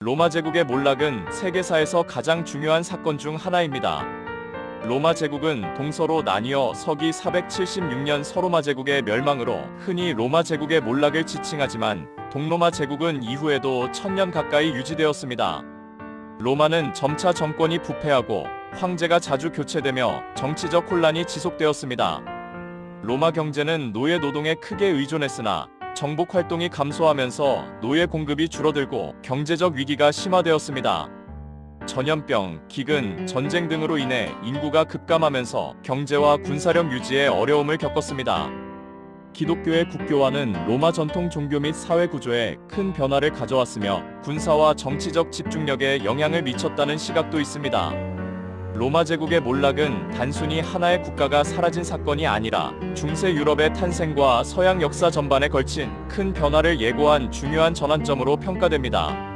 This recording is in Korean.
로마 제국의 몰락은 세계사에서 가장 중요한 사건 중 하나입니다. 로마 제국은 동서로 나뉘어 서기 476년 서로마 제국의 멸망으로 흔히 로마 제국의 몰락을 지칭하지만 동로마 제국은 이후에도 천년 가까이 유지되었습니다. 로마는 점차 정권이 부패하고 황제가 자주 교체되며 정치적 혼란이 지속되었습니다. 로마 경제는 노예 노동에 크게 의존했으나 정복 활동이 감소하면서 노예 공급이 줄어들고 경제적 위기가 심화되었습니다. 전염병, 기근, 전쟁 등으로 인해 인구가 급감하면서 경제와 군사력 유지에 어려움을 겪었습니다. 기독교의 국교화는 로마 전통 종교 및 사회 구조에 큰 변화를 가져왔으며 군사와 정치적 집중력에 영향을 미쳤다는 시각도 있습니다. 로마 제국의 몰락은 단순히 하나의 국가가 사라진 사건이 아니라 중세 유럽의 탄생과 서양 역사 전반에 걸친 큰 변화를 예고한 중요한 전환점으로 평가됩니다.